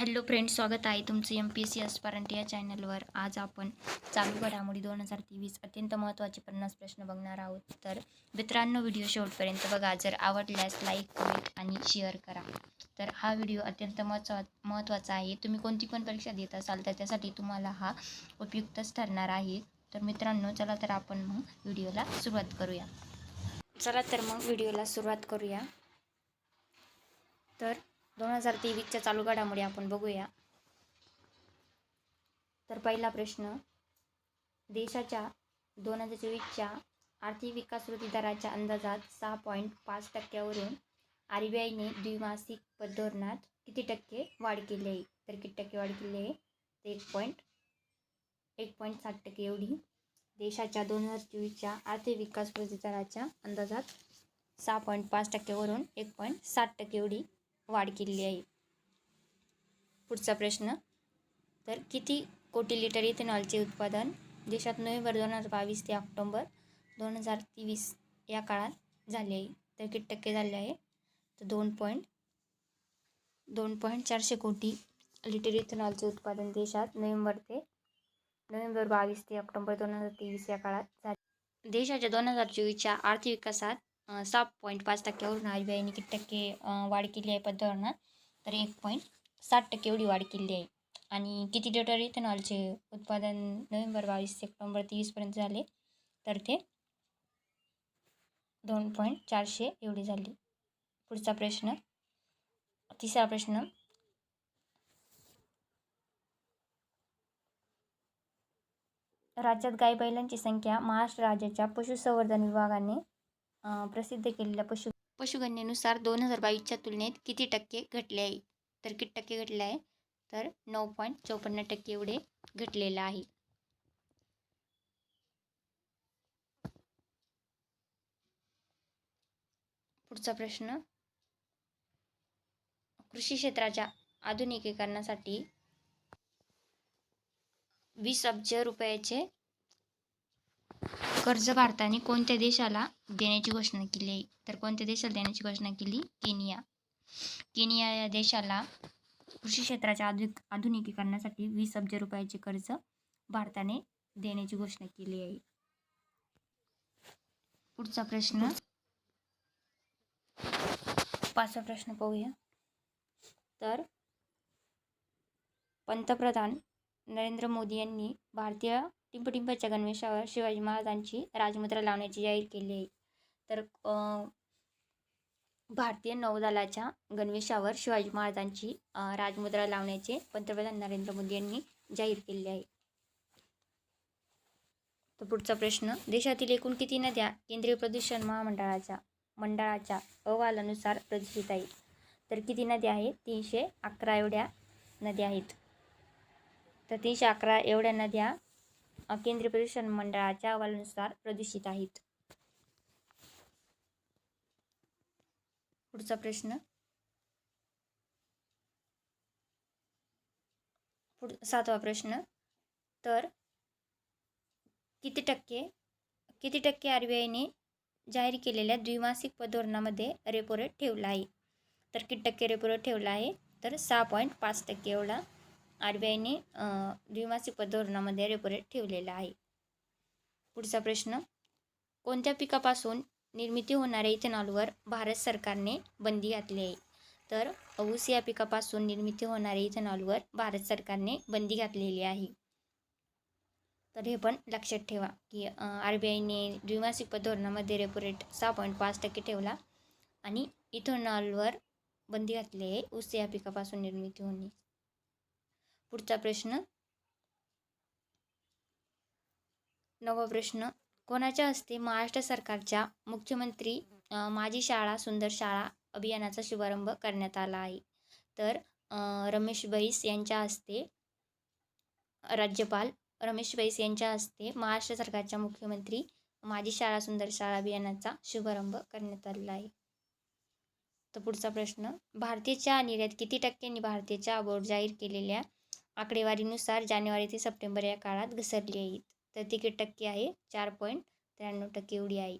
Hello friends स्वागत आहे तुमचं M P S C aspirant या चॅनलवर. आज आपण चालू घडामोडी दोन हजार तेवीस अत्यंत महत्त्वाचे पन्नास प्रश्न बघणार आहोत. तर मित्रांनो व्हिडिओ शेवटपर्यंत बघा. जर आवडल्यास लाईक कमेंट आणि शेअर करा. तर हा व्हिडिओ अत्यंत महत्त्वा महत्त्वाचा आहे. तुम्ही कोणती पण परीक्षा देत असाल तर त्यासाठी तुम्हाला हा उपयुक्तच ठरणार आहे. तर मित्रांनो चला तर आपण मग व्हिडिओला सुरुवात करूया. चला तर मग व्हिडिओला सुरुवात करूया. तर दोन हजार तेवीसच्या चालू घडामोडी आपण बघूया. तर पहिला प्रश्न देशाच्या दोन हजार चोवीसच्या आर्थिक विकास वृद्धी दराच्या अंदाजात सहा पॉईंट पाच टक्क्यावरून आर बी आयने द्विमासिक पतधोरणात किती टक्के वाढ केली आहे? तर किती टक्के वाढ केली आहे? तर एक पॉईंट एक पॉईंट सात टक्के एवढी. देशाच्या दोन हजार चोवीसच्या आर्थिक विकास वृद्धी दराच्या अंदाजात सहा पॉईंट पाच टक्क्यावरून एक पॉईंट सात टक्के एवढी. वाढ केलेली आहे. पुढचा प्रश्न. तर किती कोटी लिटर इथेनॉलचे उत्पादन देशात नोव्हेंबर दोन हजार बावीस ते ऑक्टोंबर दोन हजार तेवीस या काळात झाले आहे? तर किती टक्के झाले आहे? तर दोन पॉईंट दोन पॉईंट चारशे कोटी लिटर इथेनॉलचे उत्पादन देशात नोव्हेंबर ते नोव्हेंबर बावीस ते ऑक्टोंबर दोन हजार तेवीस या काळात झाले देशाच्या दोन हजार चोवीसच्या आर्थिक विकासात सहा पॉईंट पाच टक्क्यावरून आर बी आयने किती टक्के वाढ केली आहे पतधोरणात तर एक पॉईंट साठ टक्के एवढी वाढ केली आहे. आणि किती लिटर इथेनॉलचे उत्पादन नोव्हेंबर बावीस ते तेवीसपर्यंत झाले? तर ते दोन पॉईंट चारशे एवढी झाली. पुढचा प्रश्न. तिसरा प्रश्न. राज्यात गाई बैलांची संख्या महाराष्ट्र राज्याच्या पशुसंवर्धन विभागाने प्रसिद्ध केलेल्या पशु पशुगणनेनुसार दोन हजार बावीसच्या तुलनेत किती टक्के घटले आहे? तर किती टक्के घटले आहे? तर नऊ पॉईंट चौपन्न टक्के एवढे घटलेलं आहे. पुढचा प्रश्न. कृषी क्षेत्राच्या आधुनिकीकरणासाठी वीस अब्ज रुपयाचे कर्ज भारताने कोणत्या देशाला देण्याची घोषणा केली आहे? तर कोणत्या देशाला देण्याची घोषणा केली? केनिया. केनिया या देशाला कृषी क्षेत्राच्या आधुनिक आधुनिकीकरणासाठी वीस अब्ज रुपयाचे कर्ज भारताने देण्याची घोषणा केली आहे. पुढचा प्रश्न. पाचवा प्रश्न पाहूया. तर पंतप्रधान नरेंद्र मोदी यांनी भारतीय टिंपटिंपाच्या गणवेशावर शिवाजी महाराजांची राजमुद्रा लावण्याची जाहीर केली आहे. तर भारतीय नौदलाच्या गणवेशावर शिवाजी महाराजांची राजमुद्रा लावण्याचे पंतप्रधान नरेंद्र मोदी यांनी जाहीर केले आहे. तर पुढचा प्रश्न देशातील एकूण किती नद्या केंद्रीय प्रदूषण महामंडळाच्या मंडळाच्या अहवालानुसार प्रदूषित आहेत? तर किती नद्या आहेत? तीनशे अकरा एवढ्या नद्या आहेत. तर तीनशे अकरा एवढ्या नद्या केंद्रीय प्रदूषण मंडळाच्या अहवालानुसार प्रदूषित आहेत. पुढचा प्रश्न. पुढ सातवा प्रश्न. तर किती टक्के किती टक्के आर बी आयने जाहीर केलेल्या द्विमासिक पतधोरणामध्ये रेपो रेट ठेवला आहे? तर किती टक्के रेपो रेट ठेवला आहे? तर सहा पॉईंट पाच टक्के एवढा. आर बी आयने द्विमासिक पतधोरणामध्ये रेपो रेट ठेवलेला आहे. पुढचा प्रश्न कोणत्या पिकापासून निर्मिती होणाऱ्या इथेनॉलवर भारत सरकारने बंदी घातली आहे? तर ऊस या पिकापासून निर्मिती होणाऱ्या इथेनॉलवर भारत सरकारने बंदी घातलेली आहे. तर हे पण लक्षात ठेवा की आर बी आयने द्विमासिक पतधोरणामध्ये रेपो रेट सहा पॉईंट पाच टक्के ठेवला आणि इथेनॉलवर बंदी घातली आहे ऊस या पिकापासून निर्मिती होणे. पुढचा प्रश्न. नवा प्रश्न. कोणाच्या हस्ते महाराष्ट्र सरकारच्या मुख्यमंत्री माझी शाळा सुंदर शाळा अभियानाचा शुभारंभ करण्यात आला आहे? तर रमेश बैस यांच्या हस्ते राज्यपाल रमेश बैस यांच्या हस्ते महाराष्ट्र सरकारच्या मुख्यमंत्री माझी शाळा सुंदर शाळा अभियानाचा शुभारंभ करण्यात आलेला आहे. तर पुढचा प्रश्न. भारतीय चहा निर्यात किती टक्क्यांनी भारतीय चहा बोर्ड जाहीर केलेल्या आकडेवारीनुसार जानेवारी ते सप्टेंबर या काळात घसरली आहेत तर ती किती टक्के आहे? चार पॉईंट त्र्याण्णव टक्के एवढी आहे.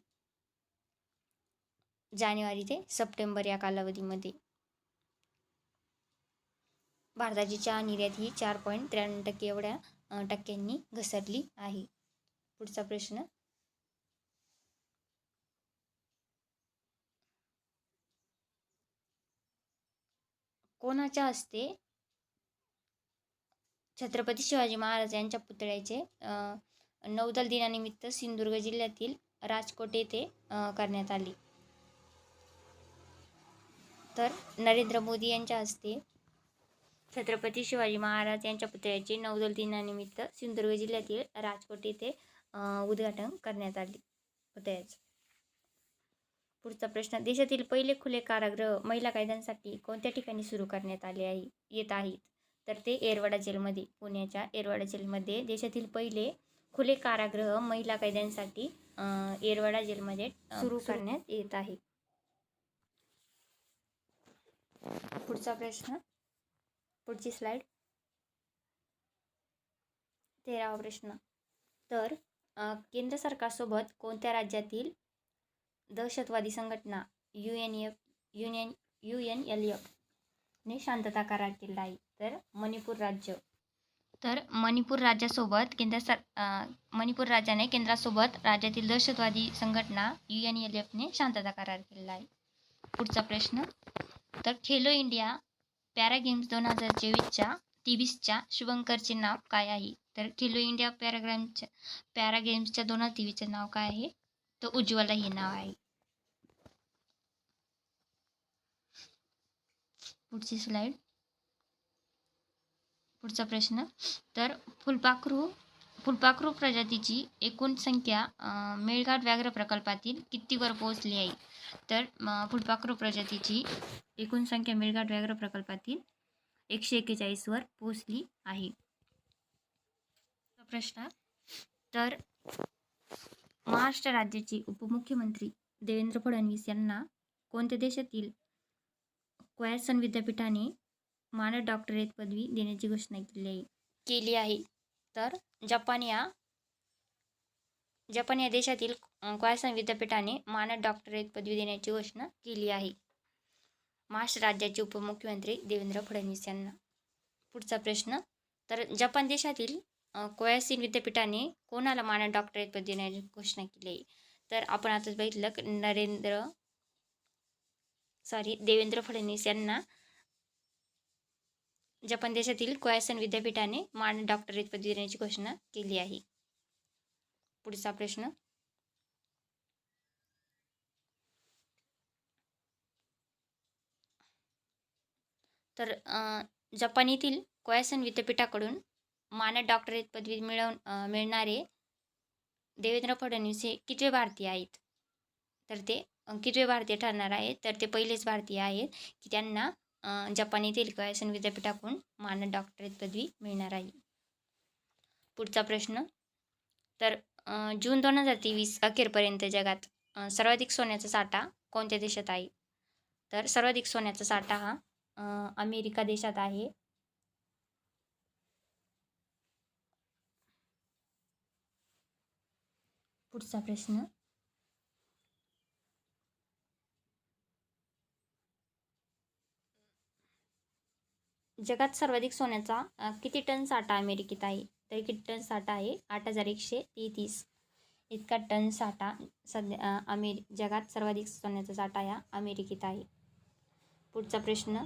जानेवारी ते सप्टेंबर या कालावधीमध्ये. भारताची चहा निर्यात ही चार पॉईंट त्र्याण्णव टक्के एवढ्या टक्क्यांनी घसरली आहे. पुढचा प्रश्न. कोणाच्या हस्ते छत्रपती शिवाजी महाराज यांच्या पुतळ्याचे नौदल दिनानिमित्त सिंधुदुर्ग जिल्ह्यातील राजकोट येथे करण्यात आली. तर नरेंद्र मोदी यांच्या हस्ते छत्रपती शिवाजी महाराज यांच्या पुतळ्याचे नौदल दिनानिमित्त सिंधुदुर्ग जिल्ह्यातील राजकोट येथे उद्घाटन करण्यात आले पुतळ्याचे. पुढचा प्रश्न देशातील पहिले खुले कारागृह महिला कायद्यांसाठी कोणत्या ठिकाणी सुरू करण्यात आले आहे? येत आहेत. तर ते येरवडा जेलमध्ये पुण्याच्या येरवडा जेलमध्ये देशातील पहिले खुले कारागृह महिला कैद्यांसाठी येरवडा जेलमध्ये सुरू करण्यात येत आहे. पुढचा प्रश्न. पुढची स्लाइड तेरावा प्रश्न. तर केंद्र सरकारसोबत कोणत्या राज्यातील दहशतवादी संघटना U N F union U N L F ने शांतता करार केला आहे? तर मणिपूर राज्य. तर मणिपूर राज्यासोबत केंद्र सर मणिपूर राज्याने केंद्रासोबत राज्यातील दहशतवादी संघटना यू एन एल एफने शांतता करार केलेला आहे. पुढचा प्रश्न तर खेलो इंडिया पॅरा गेम्स दोन हजार चोवीसच्या तेवीसच्या शुभंकरचे नाव काय आहे? तर खेलो इंडिया पॅराग्रामच्या पॅरा गेम्सच्या दोन हजार तेवीसचे नाव काय आहे? तर उज्ज्वला हे नाव आहे. पुढची स्लाइड. पुढचा प्रश्न. तर फुलपाखरू फुलपाखरू प्रजातीची एकूण संख्या मेळघाट व्याघ्र प्रकल्पातील कितीवर पोहोचली आहे? तर फुलपाखरू प्रजातीची एकूण संख्या मेळघाट व्याघ्र प्रकल्पातील एकशे एक्केचाळीसवर पोहोचली आहे. प्रश्न. तर महाराष्ट्र राज्याचे उपमुख्यमंत्री देवेंद्र फडणवीस यांना कोणत्या देशातील क्वॅसन विद्यापीठाने मानद डॉक्टरेट पदवी देण्याची घोषणा केली आहे. केली आहे. तर जपान या जपान या देशातील क्वॅसन विद्यापीठाने मानद डॉक्टरेट पदवी देण्याची घोषणा केली आहे. महाराष्ट्र राज्याचे उपमुख्यमंत्री देवेंद्र फडणवीस यांना. पुढचा प्रश्न तर जपान देशातील कोयासिन विद्यापीठाने कोणाला मानद डॉक्टरेट पदवी देण्याची घोषणा केली आहे? तर आपण आताच बघितलं नरेंद्र सॉरी देवेंद्र फडणवीस यांना जपान देशातील कोयासन विद्यापीठाने मान डॉक्टरेट पदवी देण्याची घोषणा केली आहे. पुढचा प्रश्न. तर जपान येथील कोयासन विद्यापीठाकडून मानद डॉक्टरेट पदवी मिळवून मिळणारे देवेंद्र फडणवीस हे कितवे भारतीय आहेत? तर ते कितवे भारतीय ठरणार आहेत? तर ते पहिलेच भारतीय आहेत की त्यांना जपान येथील कयासन विद्यापीठाकडून मानद डॉक्टरेट पदवी मिळणार आहे. पुढचा प्रश्न. तर जून दोन हजार तेवीस अखेरपर्यंत जगात सर्वाधिक सोन्याचा साठा कोणत्या देशात आहे? तर सर्वाधिक सोन्याचा साठा हा अमेरिका देशात आहे. पुढचा प्रश्न. जगात सर्वाधिक सोन्याचा किती टन साठा अमेरिकेत आहे? तर किती टन साठा आहे? आठ हजार एकशे तेहतीस. इतका टन साठा सध्या अमेरि जगात सर्वाधिक सोन्याचा साठा या अमेरिकेत आहे. पुढचा प्रश्न.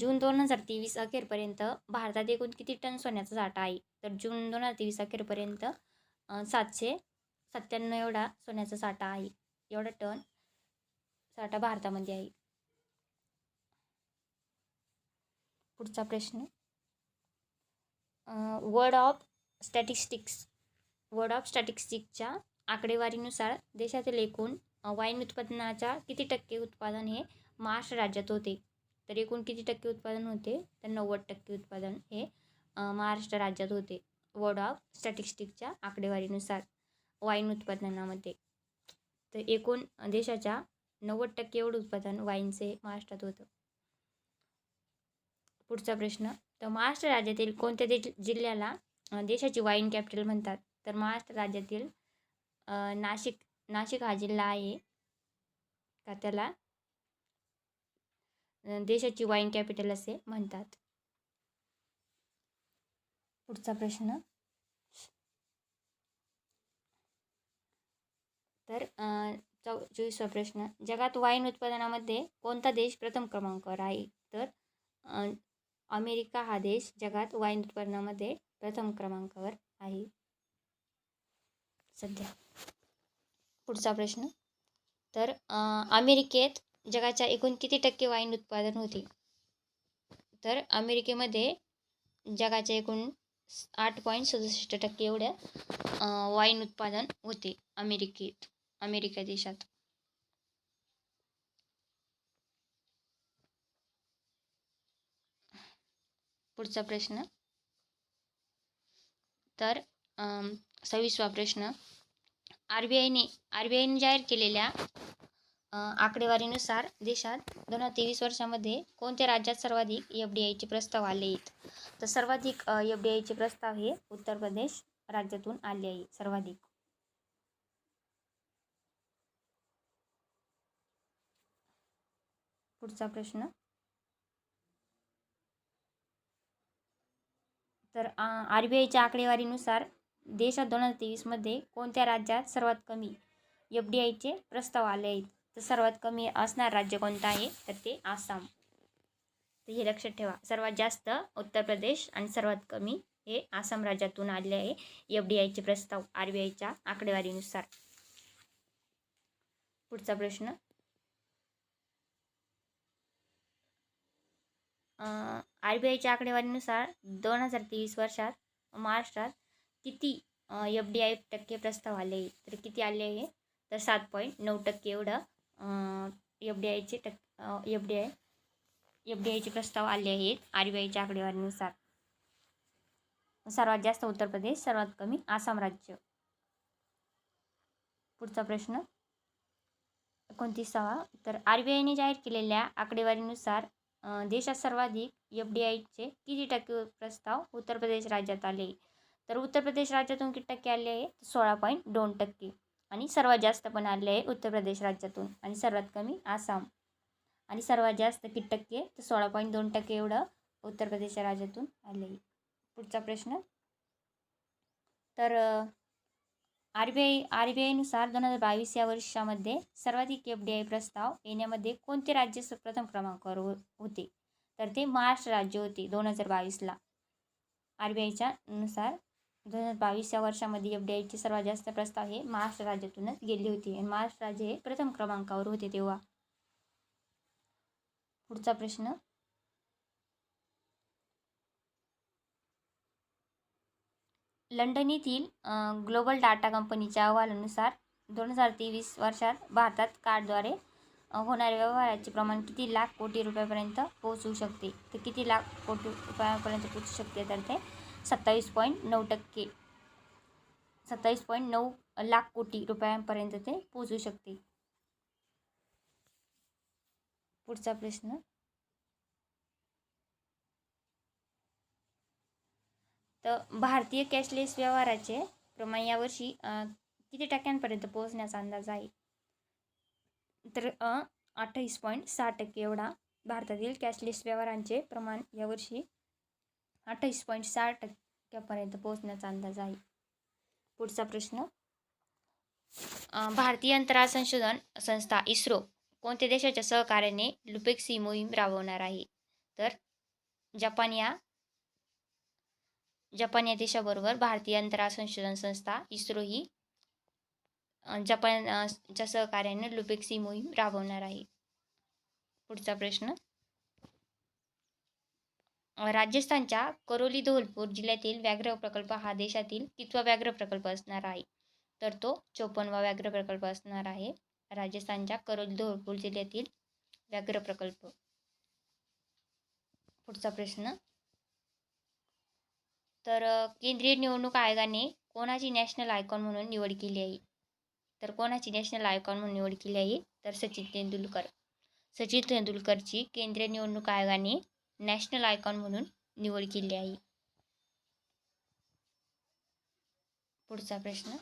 जून दोन हजार तेवीस अखेरपर्यंत भारतात एकूण किती टन सोन्याचा साठा आहे? तर जून दोन हजार तेवीस अखेरपर्यंत सातशे सत्त्याण्णव एवढा सोन्याचा साठा आहे. एवढा टन साठा भारतामध्ये आहे. पुढचा प्रश्न. Word of statistics word of स्टॅटिस्टिक्सच्या आकडेवारीनुसार देशातील एकूण वाईन उत्पादनाच्या किती टक्के उत्पादन हे महाराष्ट्र राज्यात होते? तर एकूण किती टक्के उत्पादन होते? तर नव्वद टक्के उत्पादन हे महाराष्ट्र राज्यात होते. वर्ड ऑफ स्टॅटिस्टिकच्या आकडेवारीनुसार वाईन उत्पादनामध्ये तर एकूण देशाच्या नव्वद टक्के एवढं उत्पादन वाईनचे महाराष्ट्रात होतं. पुढचा प्रश्न. तर महाराष्ट्र राज्यातील कोणत्या दे जिल्ह्याला देशाची वाईन कॅपिटल म्हणतात? तर महाराष्ट्र राज्यातील नाशिक नाशिक हा जिल्हा आहे. का त्याला? देशाची वाईन कॅपिटल असे म्हणतात. पुढचा प्रश्न. तर चौ चोवीसवा प्रश्न. जगात वाईन उत्पादनामध्ये कोणता देश प्रथम क्रमांकावर आहे? तर अमेरिका हा देश जगात वाईन उत्पादनामध्ये प्रथम क्रमांकावर आहे. सध्या. पुढचा प्रश्न. तर अमेरिकेत जगाच्या एकूण किती टक्के वाईन उत्पादन होते? तर अमेरिकेमध्ये जगाच्या एकूण आठ पॉईंट सदुसष्ट टक्के एवढ्या वाईन उत्पादन होते अमेरिकेत अमेरिका देशात. पुढचा प्रश्न. तर सव्वीसवा प्रश्न. आर बी आयने आर बी आयने जाहीर केलेल्या आकडेवारीनुसार देशात दोन हजार तेवीस वर्षामध्ये कोणत्या राज्यात सर्वाधिक एफ डी आयचे प्रस्ताव आले आहेत? तर सर्वाधिक एफ डी आयचे प्रस्ताव हे उत्तर प्रदेश राज्यातून आले आहे सर्वाधिक. पुढचा प्रश्न. तर आर बी आयच्या आकडेवारीनुसार देशात दोन हजार तेवीसमध्ये कोणत्या राज्यात सर्वात कमी एफ डी आयचे प्रस्ताव आले आहेत? तर सर्वात कमी असणार राज्य कोणतं आहे? तर ते आसाम. तर हे लक्षात ठेवा. सर्वात जास्त उत्तर प्रदेश आणि सर्वात कमी हे आसाम राज्यातून आले आहे एफ डी आयचे प्रस्ताव आर बी आयच्या आकडेवारीनुसार. पुढचा प्रश्न. आर बी आयच्या आकडेवारीनुसार दोन हजार तेवीस वर्षात महाराष्ट्रात किती एफ डी आय टक्के प्रस्ताव आले आहे तर किती आले आहे? तर सात पॉईंट नऊ टक्के एवढं एफ डी आयचे टक् F D I F D आयचे प्रस्ताव आले आहेत आर बी आयच्या आकडेवारीनुसार. सर्वात जास्त उत्तर प्रदेश सर्वात कमी आसाम राज्य. पुढचा प्रश्न. एकोणतीसावा. तर आर बी आयने जाहीर केलेल्या आकडेवारीनुसार देशात सर्वाधिक एफ डी आयचे किती टक्के प्रस्ताव उत्तर प्रदेश राज्यात आले? तर उत्तर प्रदेश राज्यातून किती टक्के आले आहे? सोळा पॉईंट दोन टक्के. आणि सर्वात जास्त पण आले आहे उत्तर प्रदेश राज्यातून. आणि सर्वात कमी आसाम. आणि सर्वात जास्त किती टक्के? तर सोळा पॉईंट दोन टक्के एवढं उत्तर प्रदेश राज्यातून आले आहे. पुढचा प्रश्न. तर R B I R B आयनुसार दोन हजार बावीस या वर्षामध्ये सर्वाधिक एफ डी आय प्रस्ताव येण्यामध्ये कोणते राज्य प्रथम क्रमांकावर होते? तर ते महाराष्ट्र राज्य होते दोन हजार बावीसला. आर बी आयच्या नुसार दोन हजार बावीस या वर्षामध्ये एफ डी आयचे सर्वात जास्त प्रस्ताव हे महाराष्ट्र राज्यातूनच गेले होते आणि महाराष्ट्र राज्य हे प्रथम क्रमांकावर होते तेव्हा. पुढचा प्रश्न लंडन येथील ग्लोबल डाटा कंपनीच्या अहवालानुसार दोन हजार तेवीस वर्षात भारतात कार्डद्वारे होणाऱ्या व्यवहाराचे प्रमाण किती लाख कोटी रुपयापर्यंत पोहोचू शकते? तर किती लाख कोटी रुपयापर्यंत पोहोचू शकते? तर ते सत्तावीस पॉईंट नऊ टक्के. सत्तावीस पॉईंट नऊ लाख कोटी रुपयांपर्यंत ते पोहोचू शकते. पुढचा प्रश्न. तर भारतीय कॅशलेस व्यवहाराचे प्रमाण यावर्षी किती टक्क्यांपर्यंत पोहोचण्याचा अंदाज आहे? तर अठ्ठावीस पॉईंट सहा टक्के एवढा भारतातील कॅशलेस व्यवहारांचे प्रमाण यावर्षी अठ्ठावीस पॉईंट सहा टक्क्यापर्यंत पोहोचण्याचा अंदाज आहे. पुढचा प्रश्न. भारतीय अंतराळ संशोधन संस्था इस्रो कोणत्या देशाच्या सहकार्याने लुपेक्सी मोहीम राबवणार आहे? तर जपान या जपान या देशाबरोबर भारतीय अंतराळ संशोधन संस्था इस्रो ही जपानच्या सहकार्याने अ, ही सहकार्याने लुपेक्सी मोहीम राबवणार आहे. पुढचा प्रश्न. राजस्थानच्या करोली धौलपूर जिल्ह्यातील व्याघ्र प्रकल्प हा देशातील कितवा व्याघ्र प्रकल्प असणार आहे? तर तो चोपन्नवा व्याघ्र प्रकल्प असणार आहे. राजस्थानच्या करोली धौलपूर जिल्ह्यातील व्याघ्र प्रकल्प. पुढचा प्रश्न. तर केंद्रीय निवडणूक आयोगाने कोणाची नॅशनल आयकॉन म्हणून निवड केली आहे? तर कोणाची नॅशनल आयकॉन म्हणून निवड केली आहे? तर सचिन तेंडुलकर. सचिन तेंडुलकरची केंद्रीय निवडणूक आयोगाने नॅशनल आयकॉन म्हणून निवड केली आहे. पुढचा प्रश्न.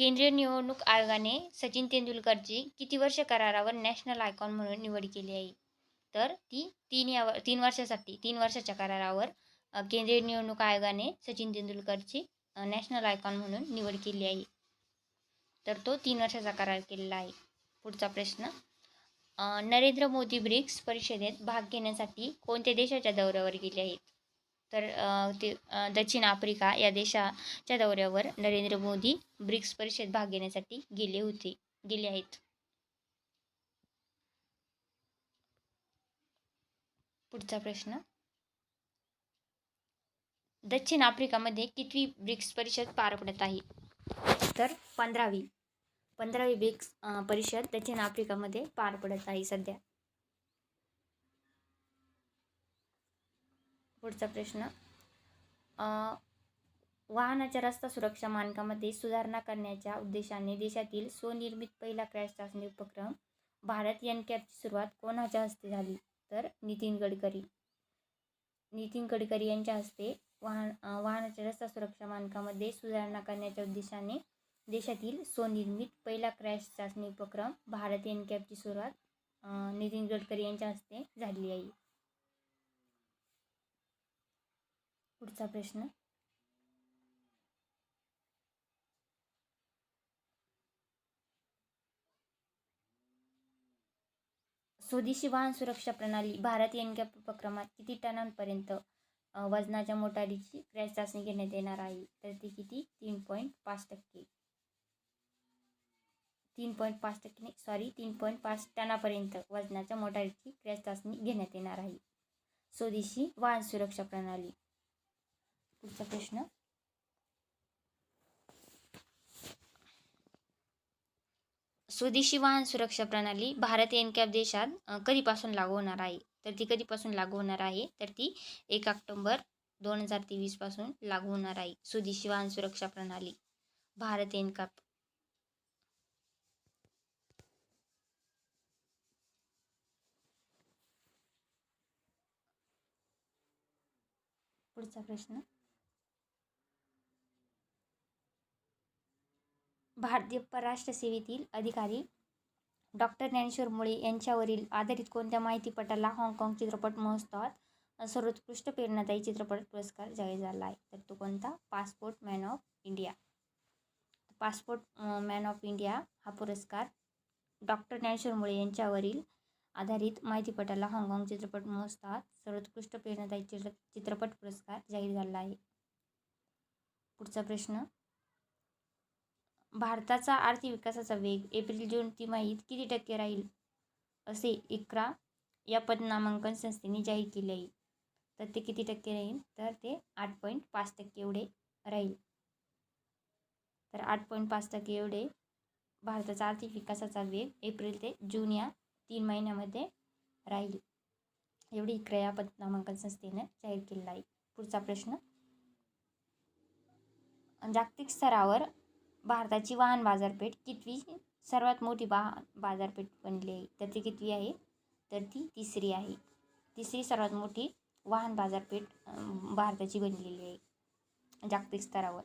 केंद्रीय निवडणूक आयोगाने सचिन तेंडुलकरची किती वर्ष करारावर नॅशनल आयकॉन म्हणून निवड केली आहे? तर ती तीन या तीन वर्षासाठी तीन वर्षाच्या करारावर केंद्रीय निवडणूक आयोगाने सचिन तेंडुलकरची नॅशनल आयकॉन म्हणून निवड केली आहे. तर तो तीन वर्षाचा करार केलेला आहे. पुढचा प्रश्न नरेंद्र मोदी ब्रिक्स परिषदेत भाग घेण्यासाठी कोणत्या देशाच्या दौऱ्यावर गेले आहेत? तर ते दक्षिण आफ्रिका या देशाच्या दौऱ्यावर नरेंद्र मोदी ब्रिक्स परिषदेत भाग घेण्यासाठी गेले होते गेले आहेत. पुढचा प्रश्न. दक्षिण आफ्रिकामध्ये कितवी ब्रिक्स परिषद पार पडत आहे? तर पंधरावी. पंधरावी ब्रिक्स परिषद दक्षिण आफ्रिकामध्ये पार पडत आहे सध्या. पुढचा प्रश्न. वाहनाच्या रस्ता सुरक्षा मानकामध्ये सुधारणा करण्याच्या उद्देशाने देशातील स्वनिर्मित पहिला क्रॅश चाचणी उपक्रम भारत एन कॅपची सुरुवात कोणाच्या हस्ते झाली? तर नितीन गडकरी. नितीन गडकरी यांच्या हस्ते वाहन वाहनाच्या रस्ता सुरक्षा मानकामध्ये सुधारणा करण्याच्या उद्देशाने देशातील स्वनिर्मित पहिला क्रॅश चाचणी उपक्रम भारत एन कॅपची सुरुवात नितीन गडकरी यांच्या हस्ते झाली आहे. पुढचा प्रश्न. स्वदेशी वाहन सुरक्षा प्रणाली भारत एनकॅप उपक्रमात किती टनांपर्यंत वजनाच्या मोटारीची क्रॅश चाचणी घेण्यात येणार आहे? तर ती किती? तीन पॉईंट पाच टक्के. तीन पॉईंट पाच टक्के सॉरी तीन पॉईंट पाच टनापर्यंत वजनाच्या मोटारीची क्रॅश चाचणी घेण्यात येणार आहे. स्वदेशी वाहन सुरक्षा प्रणाली. पुढचा प्रश्न. स्वदेशी वाहन सुरक्षा प्रणाली भारत एनकॅप देशात कधीपासून लागू होणार आहे? तर ती कधीपासून लागू होणार आहे? तर ती एक ऑक्टोंबर दोन हजार तेवीसपासून लागू होणार आहे. स्वदेशी वाहन सुरक्षा प्रणाली भारत एनकॅप. पुढचा प्रश्न. भारतीय परराष्ट्र सेवेतील अधिकारी डॉक्टर ज्ञानेश्वर मुळे यांच्यावरील आधारित कोणत्या माहितीपटाला हाँगकाँग चित्रपट महोत्सवात सर्वोत्कृष्ट प्रेरणादायी चित्रपट पुरस्कार जाहीर झाला आहे? तर तो कोणता? Passport man of India. Passport man of India हा पुरस्कार डॉक्टर ज्ञानेश्वर मुळे यांच्यावरील आधारित माहितीपटाला हाँगकाँग चित्रपट महोत्सवात सर्वोत्कृष्ट प्रेरणादायी चित्र चित्रपट पुरस्कार जाहीर झाला आहे. पुढचा प्रश्न भारताचा आर्थिक विकासाचा वेग एप्रिल जून तिमाहीत किती टक्के राहील? असे इक्रा या पतनामांकन संस्थेने जाहीर केले आहे. तर ते किती टक्के राहील? तर ते आठ पॉईंट पाच टक्के एवढे राहील. तर आठ पॉईंट पाच टक्के एवढे भारताचा आर्थिक विकासाचा वेग एप्रिल ते जून या तीन महिन्यामध्ये राहील. एवढी इक्रा या पतनामांकन संस्थेने जाहीर केलेला आहे. पुढचा प्रश्न. जागतिक स्तरावर भारताची वाहन बाजारपेठ कितवी सर्वात मोठी बा बाजारपेठ बनली आहे? तर ती कितवी आहे? तर ती तिसरी आहे. तिसरी सर्वात मोठी वाहन बाजारपेठ भारताची बनलेली आहे. जागतिक स्तरावर.